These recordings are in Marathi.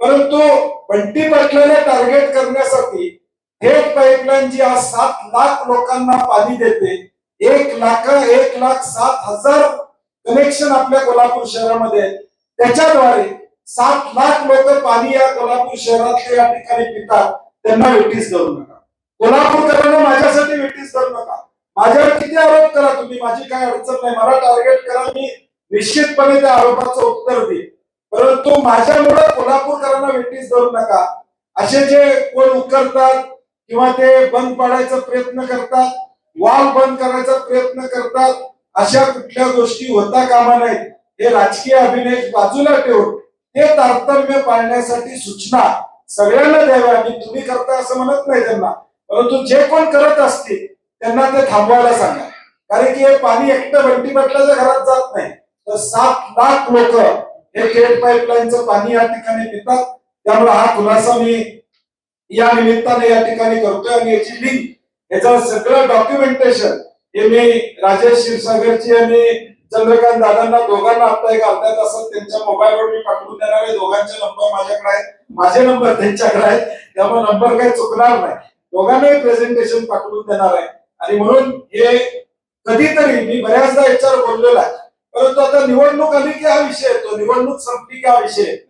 परंतु बंटी पाटलाला टार्गेट करण्यासाठी थेट पाईपलाईन जी आज सात लाख लोकांना पाणी देते एक लाख एक लाख सात हजार कनेक्शन आपल्या कोल्हापूर शहरामध्ये त्याच्याद्वारे सात लाख लोक पाणी या कोल्हापूर शहरातले या ठिकाणी पितात त्यांना वेटीस धरू नका. कोल्हापूरकरांना माझ्यासाठी वेटीस धरू नका. माझ्यावर किती आरोप करा तुम्ही माझी काय अडचण नाही. मला टार्गेट करा मी निश्चितपणे त्या आरोपाचं उत्तर देईन. परंतु माझ्यामुळे कोल्हापूरकरांना वेटीस धरू नका. असे जे कोण उकरतात किंवा ते बंद पाडायचा प्रयत्न करतात वाल बंद करायचा प्रयत्न करतात अशा कुठल्या गोष्टी होता कामा नाहीत हे राजकीय अभिनय बाजूला ठेवून ते तारतम्य पाळण्यासाठी सूचना सगळ्यांना द्याव्या. मी तुम्ही करता असं म्हणत नाही त्यांना. परंतु जे कोण करत असतील त्यांना ते थांबवायला सांगा. कारण की हे पाणी एकटं बंटी बटल्याच्या घरात जात नाही. तर सात लाख लोक हे थेट पाईपलाईनचं पाणी या ठिकाणी पितात. त्यामुळे हा खुलासा मी या निमित्ताने या ठिकाणी करतोय आणि याची लिंक याचं सगळं डॉक्युमेंटेशन हे मी राजेश क्षीरसागरची आणि चंद्रकांत दादांना दोघांना आता एक अर्ध्या तासात त्यांच्या मोबाईलवर मी पाठवून देणार आहे. दोघांचे नंबर माझ्याकडे आहेत. माझे नंबर त्यांच्याकडे आहेत. त्यामुळे नंबर काही चुकणार नाही. दोघांनाही प्रेझेंटेशन पाठवून देणार आहे. आणि म्हणून हे कधीतरी मी बऱ्याचदा याच्यावर बोललेला आहे. परंतु आता निवडणूक आली की हा विषय येतो. निवडणूक संपली की हा विषय येतो.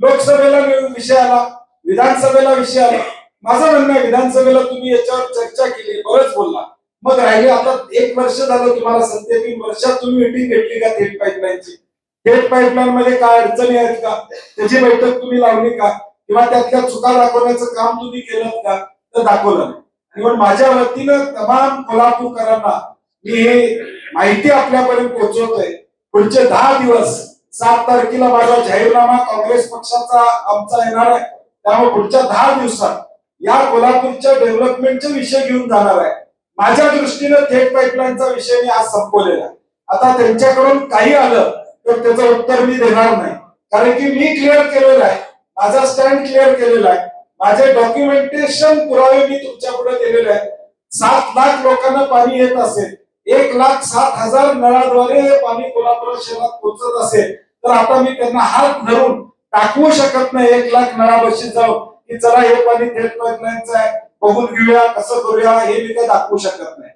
लोकसभेला नि- विषय आला विधानसभेला विषय आला. माझं म्हणणं आहे विधानसभेला तुम्ही याच्यावर चर्चा केली बरंच बोलला. मग राहिले आता एक वर्ष झालं तुम्हाला सध्या तीन वर्षात तुम्ही मिटिंग घेतली का थेट पाईपलाईनची थेट पाईपलाईन मध्ये काय अडचणी आहेत का? त्याची बैठक तुम्ही लावली का? किंवा त्यातल्या चुका दाखवण्याचं काम तुम्ही केलं का? तर दाखवलं नाही. आणि माझ्या वतीनं तमाम कोल्हापूरकरांना मी हे माहिती आपल्यापर्यंत पोहोचवतोय. पुढचे दहा दिवस सात तारखेला माझा जाहीरनामा काँग्रेस पक्षाचा आमचा येणार आहे. त्यामुळे पुढच्या दहा दिवसात या कोल्हापूरच्या डेव्हलपमेंटचे विषय घेऊन जाणार आहे. माझ्या दृष्टीनं थेट पाईपलाईनचा विषय मी आज संपवलेला आहे. आता त्यांच्याकडून काही आलं तर त्याचं उत्तर मी देणार नाही. कारण की मी क्लिअर केलेलं आहे. माझा स्टँड क्लिअर केलेला आहे. माझे डॉक्युमेंटेशन पुरावे मी तुमच्यापुढे दिलेले आहेत. सात लाख लोकांना पाणी येत असेल. एक लाख सात हजार नळाद्वारे हे पाणी कोल्हापूर शहरात पोहोचत असेल. तर आता मी त्यांना हात धरून टाकवू शकत नाही. एक लाख नळापाशी जाऊन की चला हे पाणी थेट पाईपलाईनचं आहे. बघून घेऊया कसं करूया हे मी काही दाखवू शकत नाही.